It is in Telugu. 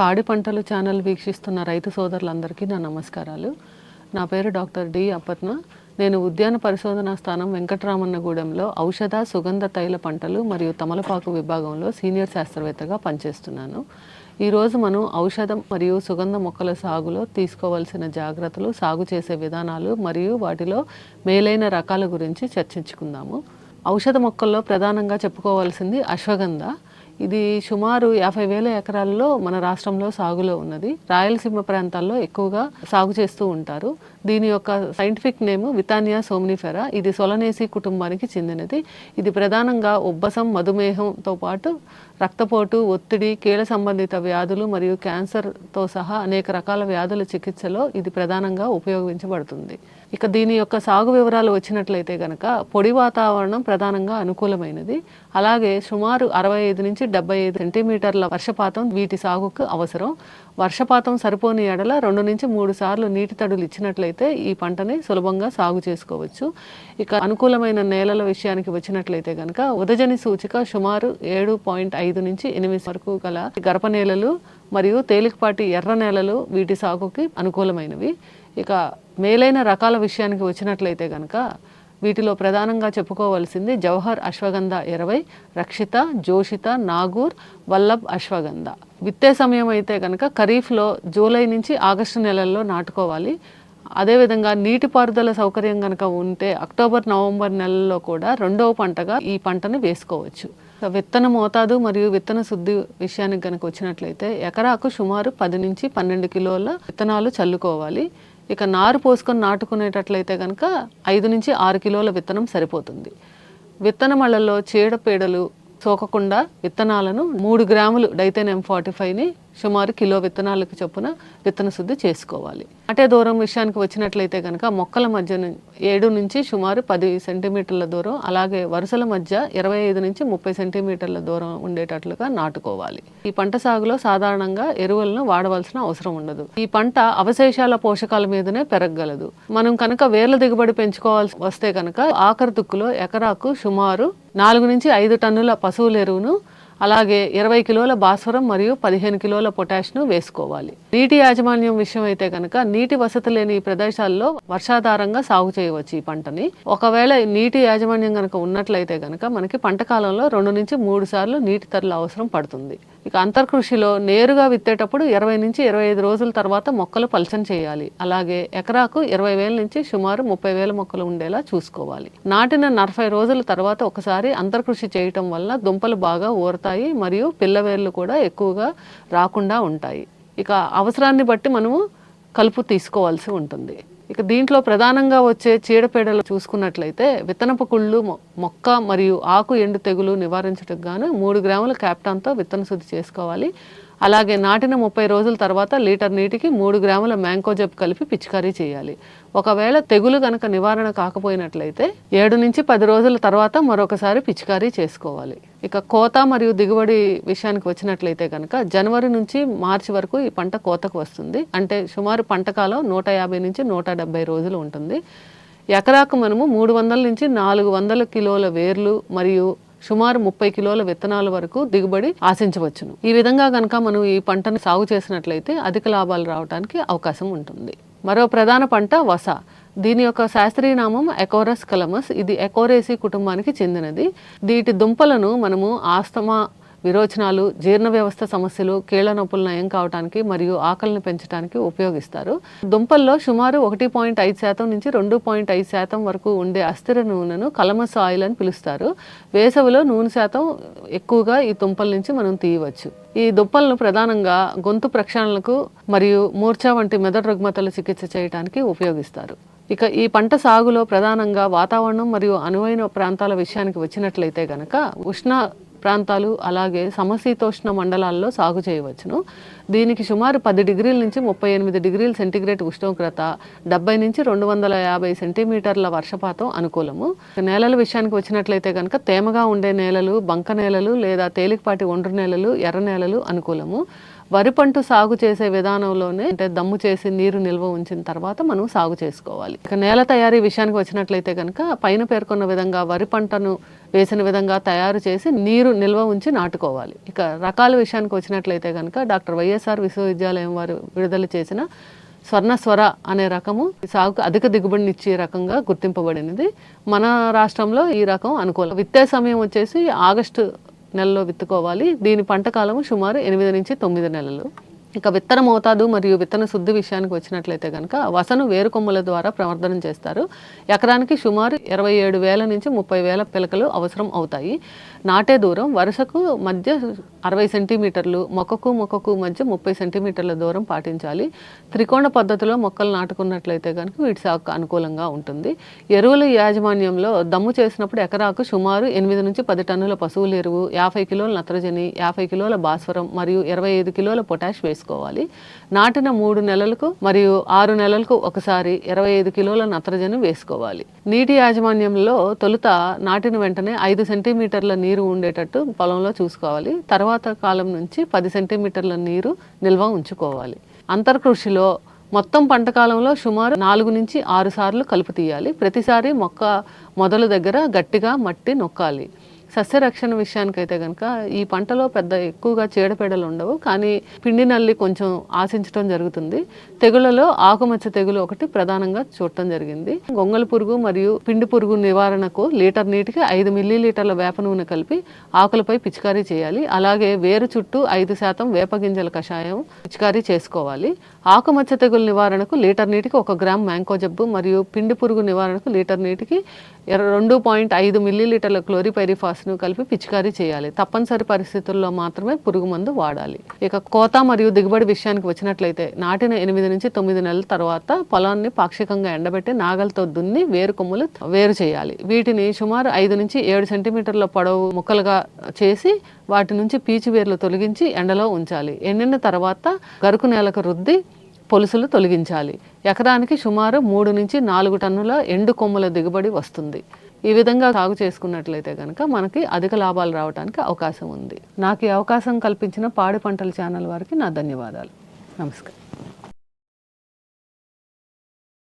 పాడి పంటలు ఛానల్ వీక్షిస్తున్న రైతు సోదరులందరికీ నా నమస్కారాలు. నా పేరు డాక్టర్ డి అపర్ణ. నేను ఉద్యాన పరిశోధనా స్థానం వెంకటరామన్నగూడెంలో ఔషధ సుగంధ తైల పంటలు మరియు తమలపాకు విభాగంలో సీనియర్ శాస్త్రవేత్తగా పనిచేస్తున్నాను. ఈరోజు మనం ఔషధం మరియు సుగంధ మొక్కల సాగులో తీసుకోవాల్సిన జాగ్రత్తలు సాగు చేసే విధానాలు మరియు వాటిలో మేలైన రకాల గురించి చర్చించుకుందాము. ఔషధ మొక్కల్లో ప్రధానంగా చెప్పుకోవాల్సింది అశ్వగంధ. ఇది సుమారు యాభై వేల ఎకరాల్లో మన రాష్ట్రంలో సాగులో ఉన్నది. రాయలసీమ ప్రాంతాల్లో ఎక్కువగా సాగు చేస్తూ ఉంటారు. దీని యొక్క సైంటిఫిక్ నేమ్ వితానియా సోమ్నిఫెరా. ఇది సొలనేసి కుటుంబానికి చెందినది. ఇది ప్రధానంగా ఉబ్బసం మధుమేహంతో పాటు రక్తపోటు ఒత్తిడి కీళ్ళ సంబంధిత వ్యాధులు మరియు క్యాన్సర్తో సహా అనేక రకాల వ్యాధుల చికిత్సలో ఇది ప్రధానంగా ఉపయోగించబడుతుంది. ఇక దీని యొక్క సాగు వివరాలు వచ్చినట్లయితే కనుక పొడి వాతావరణం ప్రధానంగా అనుకూలమైనది. అలాగే సుమారు అరవై ఐదు నుంచి డెబ్బై ఐదు సెంటీమీటర్ల వర్షపాతం వీటి సాగుకు అవసరం. వర్షపాతం సరిపోని ఎడల రెండు నుంచి మూడు సార్లు నీటి తడులు ఇచ్చినట్లయితే ఈ పంటని సులభంగా సాగు చేసుకోవచ్చు. ఇక అనుకూలమైన నేలల విషయానికి వచ్చినట్లయితే కనుక ఉదజని సూచిక సుమారు ఏడు పాయింట్ ఐదు నుంచి ఎనిమిది వరకు గల గర్భ నేలలు మరియు తేలికపాటి ఎర్ర నేలలు వీటి సాగుకి అనుకూలమైనవి. ఇక మేలైన రకాల విషయానికి వచ్చినట్లయితే కనుక వీటిలో ప్రధానంగా చెప్పుకోవాల్సింది జవహర్ అశ్వగంధ ఇరవై రక్షిత జోషిత నాగూర్ వల్లభ్ అశ్వగంధ. విత్తే సమయం అయితే కనుక ఖరీఫ్లో జూలై నుంచి ఆగస్టు నెలల్లో నాటుకోవాలి. అదేవిధంగా నీటిపారుదల సౌకర్యం కనుక ఉంటే అక్టోబర్ నవంబర్ నెలల్లో కూడా రెండవ పంటగా ఈ పంటను వేసుకోవచ్చు. విత్తన మోతాదు మరియు విత్తన శుద్ధి విషయానికి కనుక వచ్చినట్లయితే ఎకరాకు సుమారు పది నుంచి పన్నెండు కిలోల విత్తనాలు చల్లుకోవాలి. ఇక నారు పోసుకొని నాటుకునేటట్లయితే కనుక ఐదు నుంచి ఆరు కిలోల విత్తనం సరిపోతుంది. విత్తనమళ్ళలో చీడపీడలు సోకకుండా విత్తనాలను మూడు గ్రాములు డైతెన్ ఎం ఫార్టీ ఫైవ్ని సుమారు కిలో విత్తనాలకు చొప్పున విత్తన శుద్ధి చేసుకోవాలి. అటే దూరం విషయానికి వచ్చినట్లయితే కనుక మొక్కల మధ్య ఏడు నుంచి సుమారు పది సెంటీమీటర్ల దూరం అలాగే వరుసల మధ్య ఇరవై ఐదు నుంచి ముప్పై సెంటీమీటర్ల దూరం ఉండేటట్లుగా నాటుకోవాలి. ఈ పంట సాగులో సాధారణంగా ఎరువులను వాడవలసిన అవసరం ఉండదు. ఈ పంట అవశేషాల పోషకాల మీదనే పెరగగలదు. మనం కనుక వేర్ల దిగుబడి పెంచుకోవాల్సి వస్తే కనుక ఆఖరి దుక్కులో ఎకరాకు సుమారు నాలుగు నుంచి ఐదు టన్నుల పశువుల ఎరువును అలాగే ఇరవై కిలోల భాస్వరం మరియు పదిహేను కిలోల పొటాష్ను వేసుకోవాలి. నీటి యాజమాన్యం విషయం అయితే కనుక నీటి వసతి లేని ప్రదేశాల్లో వర్షాధారంగా సాగు చేయవచ్చు ఈ పంటని. ఒకవేళ నీటి యాజమాన్యం కనుక ఉన్నట్లయితే కనుక మనకి పంట కాలంలో రెండు నుంచి మూడు సార్లు నీటి తరల అవసరం పడుతుంది. ఇక అంతర్కృషిలో నేరుగా విత్తేటప్పుడు ఇరవై నుంచి ఇరవై ఐదు రోజుల తర్వాత మొక్కలు పలచన చేయాలి. అలాగే ఎకరాకు ఇరవై వేల నుంచి సుమారు ముప్పై వేల మొక్కలు ఉండేలా చూసుకోవాలి. నాటిన నలభై రోజుల తర్వాత ఒకసారి అంతర్కృషి చేయటం వల్ల దుంపలు బాగా ఊరతాయి మరియు పిల్లవేర్లు కూడా ఎక్కువగా రాకుండా ఉంటాయి. ఇక అవసరాన్ని బట్టి మనము కలుపు తీసుకోవాల్సి ఉంటుంది. ఇక దీంట్లో ప్రధానంగా వచ్చే చీడపీడలు చూసుకున్నట్లయితే విత్తనపు కుళ్ళు మొక్క మరియు ఆకు ఎండు తెగులు నివారించడానికి గాను మూడు గ్రాముల క్యాప్టాన్తో విత్తన శుద్ధి చేసుకోవాలి. అలాగే నాటిన ముప్పై రోజుల తర్వాత లీటర్ నీటికి మూడు గ్రాముల మ్యాంకోజబ్ కలిపి పిచికారీ చేయాలి. ఒకవేళ తెగులు గనక నివారణ కాకపోయినట్లయితే ఏడు నుంచి పది రోజుల తర్వాత మరొకసారి పిచికారీ చేసుకోవాలి. ఇక కోత మరియు దిగుబడి విషయానికి వచ్చినట్లయితే కనుక జనవరి నుంచి మార్చి వరకు ఈ పంట కోతకు వస్తుంది. అంటే సుమారు పంట కాలం నూట యాభై నుంచి నూట డెబ్బై రోజులు ఉంటుంది. ఎకరాకు మనము మూడు వందల నుంచి నాలుగు వందల కిలోల వేర్లు మరియు సుమారు ముప్పై కిలోల విత్తనాల వరకు దిగుబడి ఆశించవచ్చును. ఈ విధంగా కనుక మనం ఈ పంటను సాగు చేసినట్లయితే అధిక లాభాలు రావడానికి అవకాశం ఉంటుంది. మరో ప్రధాన పంట వస. దీని యొక్క శాస్త్రీయ నామం ఎకోరస్ కలమస్. ఇది ఎకోరేసి కుటుంబానికి చెందినది. దీటి దుంపలను మనము ఆస్తమా విరోచనాలు జీర్ణ వ్యవస్థ సమస్యలు కీళ్ళ నొప్పులు నయం కావడానికి మరియు ఆకలిని పెంచడానికి ఉపయోగిస్తారు. దుంపల్లో సుమారు ఒకటి పాయింట్ ఐదు శాతం నుంచి రెండు పాయింట్ ఐదు శాతం వరకు ఉండే అస్థిర నూనెను కలమస్ ఆయిల్ అని పిలుస్తారు. వేసవిలో నూనె శాతం ఎక్కువగా ఈ దుంపల నుంచి మనం తీయవచ్చు. ఈ దుంపలను ప్రధానంగా గొంతు ప్రక్షాళనకు మరియు మూర్ఛ వంటి మెదడు రుగ్మతలు చికిత్స చేయడానికి ఉపయోగిస్తారు. ఇక ఈ పంట సాగులో ప్రధానంగా వాతావరణం మరియు అనువైన ప్రాంతాల విషయానికి వచ్చినట్లయితే గనక ఉష్ణ ప్రాంతాలు అలాగే సమశీతోష్ణ మండలాల్లో సాగు చేయవచ్చును. దీనికి సుమారు పది డిగ్రీల నుంచి ముప్పై ఎనిమిది డిగ్రీల సెంటీగ్రేడ్ ఉష్ణోగ్రత డెబ్బై నుంచి రెండు వందల యాభై సెంటీమీటర్ల వర్షపాతం అనుకూలము. నేలల విషయానికి వచ్చినట్లయితే కనుక తేమగా ఉండే నేలలు బంక నేలలు లేదా తేలికపాటి ఒండ్రు నేలలు ఎర్ర నేలలు అనుకూలము. వరి పంట సాగు చేసే విధానంలోనే అంటే దమ్ము చేసి నీరు నిల్వ ఉంచిన తర్వాత మనం సాగు చేసుకోవాలి. ఇక నేల తయారీ విషయానికి వచ్చినట్లయితే కనుక పైన పేర్కొన్న విధంగా వరి పంటను వేసిన విధంగా తయారు చేసి నీరు నిల్వ ఉంచి నాటుకోవాలి. ఇక రకాల విషయానికి వచ్చినట్లయితే కనుక డాక్టర్ వైఎస్ఆర్ విశ్వవిద్యాలయం వారు విడుదల చేసిన స్వర్ణ స్వర అనే రకము సాగుకు అధిక దిగుబడినిచ్చే రకంగా గుర్తింపబడినది. మన రాష్ట్రంలో ఈ రకం అనుకూలం. విత్తే సమయం వచ్చేసి ఆగస్టు నెలలో విత్తుకోవాలి. దీని పంట కాలము సుమారు ఎనిమిది నుంచి తొమ్మిది నెలలు. ఇక విత్తన మోతాదు మరియు విత్తన శుద్ధి విషయానికి వచ్చినట్లయితే కనుక వసను వేరు కొమ్మల ద్వారా ప్రవర్ధనం చేస్తారు. ఎకరానికి సుమారు ఇరవై ఏడు వేల నుంచి ముప్పై వేల పిలకలు అవసరం అవుతాయి. నాటే దూరం వరుసకు మధ్య అరవై సెంటీమీటర్లు మొక్కకు మొక్కకు మధ్య ముప్పై సెంటీమీటర్ల దూరం పాటించాలి. త్రికోణ పద్ధతిలో మొక్కలు నాటుకున్నట్లయితే కనుక వీటి సాగుకు అనుకూలంగా ఉంటుంది. ఎరువుల యాజమాన్యంలో దమ్ము చేసినప్పుడు ఎకరాకు సుమారు ఎనిమిది నుంచి పది టన్నుల పశువుల ఎరువు యాభై కిలోల నత్రజని యాభై కిలోల భాస్వరం మరియు ఇరవై ఐదు కిలోల పొటాష్ వేసుకోవాలి నాటిన మూడు నెలలకు మరియు ఆరు నెలలకు ఒకసారి ఇరవై ఐదు కిలోల నత్రజని వేసుకోవాలి. నీటి యాజమాన్యంలో తొలుత నాటిన వెంటనే ఐదు సెంటీమీటర్ల నీరు ఉండేటట్టు పొలంలో చూసుకోవాలి. తర్వాత కాలం నుంచి పది సెంటీమీటర్ల నీరు నిల్వ ఉంచుకోవాలి. అంతర్కృషిలో మొత్తం పంట కాలంలో సుమారు నాలుగు నుంచి ఆరు సార్లు కలుపు తీయాలి. ప్రతిసారి మొక్క మొదలు దగ్గర గట్టిగా మట్టి నొక్కాలి. సస్యరక్షణ విషయానికైతే కనుక ఈ పంటలో పెద్ద ఎక్కువగా చీడపీడలు ఉండవు కానీ పిండి నల్లి కొంచెం ఆశించడం జరుగుతుంది. తెగులలో ఆకుమచ్చ తెగులు ఒకటి ప్రధానంగా చూడటం జరిగింది. గొంగళ పురుగు మరియు పిండి పురుగు నివారణకు లీటర్ నీటికి ఐదు మిల్లీ లీటర్ల వేప నూనె కలిపి ఆకులపై పిచికారీ చేయాలి. అలాగే వేరు చుట్టూ ఐదు శాతం వేప గింజల కషాయం పిచికారీ చేసుకోవాలి. ఆకుమచ్చ తెగులు నివారణకు లీటర్ నీటికి ఒక గ్రామ్ మ్యాంకో జబ్బు మరియు పిండి పురుగు నివారణకు లీటర్ నీటికి రెండు పాయింట్ ఐదు మిల్లీ లీటర్ల క్లోరిపైరిఫాస్ క్లోరిపైరిఫాస్ను కలిపి పిచికారీ చేయాలి. తప్పనిసరి పరిస్థితుల్లో మాత్రమే పురుగు మందు వాడాలి. ఇక కోత మరియు దిగుబడి విషయానికి వచ్చినట్లయితే నాటిన ఎనిమిది నుంచి తొమ్మిది నెలల తర్వాత పొలాన్ని పాక్షికంగా ఎండబెట్టి నాగలతో దున్ని వేరు కొమ్ములు వేరు చేయాలి. వీటిని సుమారు ఐదు నుంచి ఏడు సెంటీమీటర్ల పొడవు ముక్కలుగా చేసి వాటి నుంచి పీచు వేర్లు తొలగించి ఎండలో ఉంచాలి. ఎండిన తర్వాత గరుకు నేలకు రుద్ది పొలుసులు తొలగించాలి. ఎకరానికి సుమారు మూడు నుంచి నాలుగు టన్నుల ఎండు కొమ్ముల దిగుబడి వస్తుంది. ఈ విధంగా సాగు చేసుకున్నట్లయితే కనుక మనకి అధిక లాభాలు రావడానికి అవకాశం ఉంది. నాకు ఈ అవకాశం కల్పించిన పాడి పంటల ఛానల్ వారికి నా ధన్యవాదాలు. నమస్కారం.